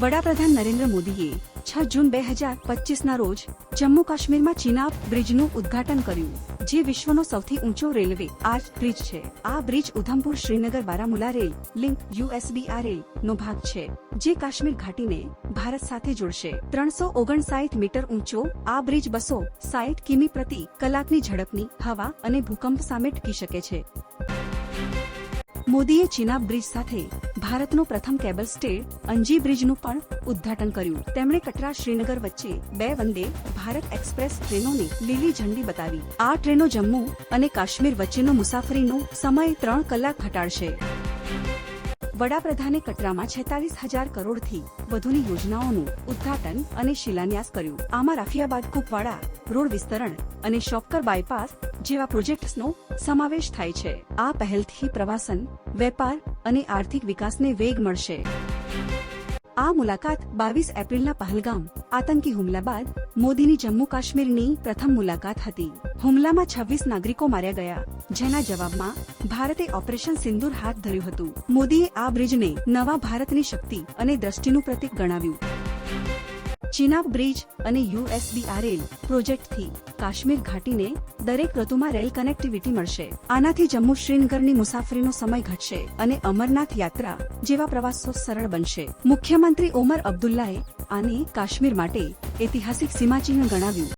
વડાપ્રધાન નરેન્દ્ર મોદીએ છ જૂન બે હજાર પચીસના રોજ જમ્મુ કાશ્મીરમાં ચિનાબ બ્રિજનું ઉદ્ઘાટન કર્યું, જે વિશ્વનો સૌથી ઊંચો રેલવે આર્ચ બ્રિજ છે. આ bridge Udhampur Srinagar Baramulla rail, link USBR rail નો ભાગ છે, જે કાશ્મીર ઘાટીને ભારત સાથે જોડશે. ત્રણસો ઓગણસાઠ મીટર ઊંચો આ બ્રિજ બસો સાઠ કિમી પ્રતિ કલાકની ઝડપની હવા અને ભૂકંપ સામે ટકી શકે છે. મોદીએ ચિનાબ બ્રિજ સાથે ભારતનો પ્રથમ કેબલ સ્ટે અંજી બ્રિજનું પણ ઉદ્ઘાટન કર્યું. તેમણે કટરા શ્રીનગર વચ્ચે બે વંદે ભારત એક્સપ્રેસ ટ્રેનોને લીલી ઝંડી બતાવી. આ ટ્રેનો જમ્મુ અને કાશ્મીર વચ્ચેનો મુસાફરીનો સમય ત્રણ કલાક ઘટાડશે. વડાપ્રધાને કટરામાં છેતાલીસ હજાર કરોડથી વધુની યોજનાઓનું ઉદ્ઘાટન અને શિલાન્યાસ કર્યું. આમાં રાફિયાબાદ કુપવાડા, રોડ વિસ્તરણ અને શોપકર બાયપાસ જેવા પ્રોજેક્ટ્સનો સમાવેશ થાય છે. આ પહેલથી પ્રવાસન, વેપાર અને આર્થિક વિકાસને વેગ મળશે. આ મુલાકાત બાવીસ એપ્રિલના પહલગામ, આતંકી હુમલા બાદ મોદીની જમ્મુ કાશ્મીરની પ્રથમ મુલાકાત હતી. હુમલામાં છવ્વીસ નાગરિકો માર્યા ગયા, જેના જવાબમાં ભારતે ઓપરેશન સિંદૂર હાથ ધર્યું હતું. મોદીએ આ બ્રિજને નવા ભારતની શક્તિ અને દ્રષ્ટિનું પ્રતીક ગણાવ્યું. ચિનાબ બ્રિજ અને યુએસબીઆર રેલ પ્રોજેક્ટથી કાશ્મીર ઘાટીને દરેક ઋતુમાં રેલ કનેક્ટિવિટી મળશે. આનાથી જમ્મુ શ્રીનગરની મુસાફરીનો સમય ઘટશે અને અમરનાથ યાત્રા જેવા પ્રવાસો સરળ બનશે. મુખ્યમંત્રી ઓમર અબ્દુલ્લાએ આને કાશ્મીર માટે ઐતિહાસિક સીમાચિહ્ન ગણાવ્યું.